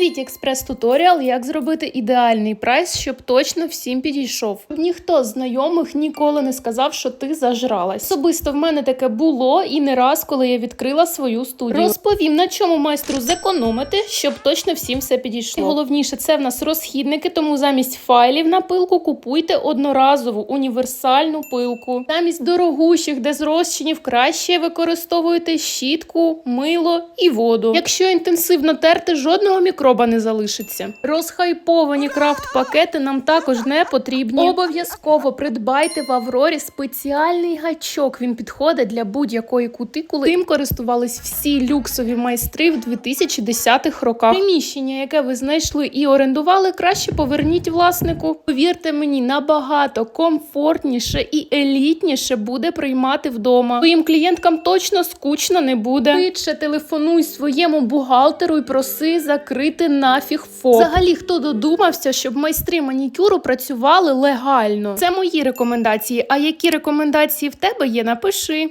Обновіть експрес-туторіал, як зробити ідеальний прайс, щоб точно всім підійшов. Ніхто з знайомих ніколи не сказав, що ти зажралась. Особисто в мене таке було і не раз, коли я відкрила свою студію. Розповім, на чому майстру зекономити, щоб точно всім все підійшло. Головніше, це в нас розхідники, тому замість файлів на пилку купуйте одноразову універсальну пилку. Замість дорогущих, де з розчинів краще використовуйте щітку, мило і воду. Якщо інтенсивно терти, жодного мікроба не залишиться. Розхайповані крафт-пакети нам також не потрібні. Обов'язково придбайте в Аврорі спеціальний гачок. Він підходить для будь-якої кутикули. Тим користувались всі люксові майстри в 2010-х роках. Приміщення, яке ви знайшли і орендували, краще поверніть власнику. Повірте мені, набагато комфортніше і елітніше буде приймати вдома. Твоїм клієнткам точно скучно не буде. Швидше телефонуй своєму бухгалтеру і проси закрити нафіг ФОП. Взагалі, хто додумався, щоб майстри манікюру працювали легально? Це мої рекомендації. А які рекомендації в тебе є? Напиши.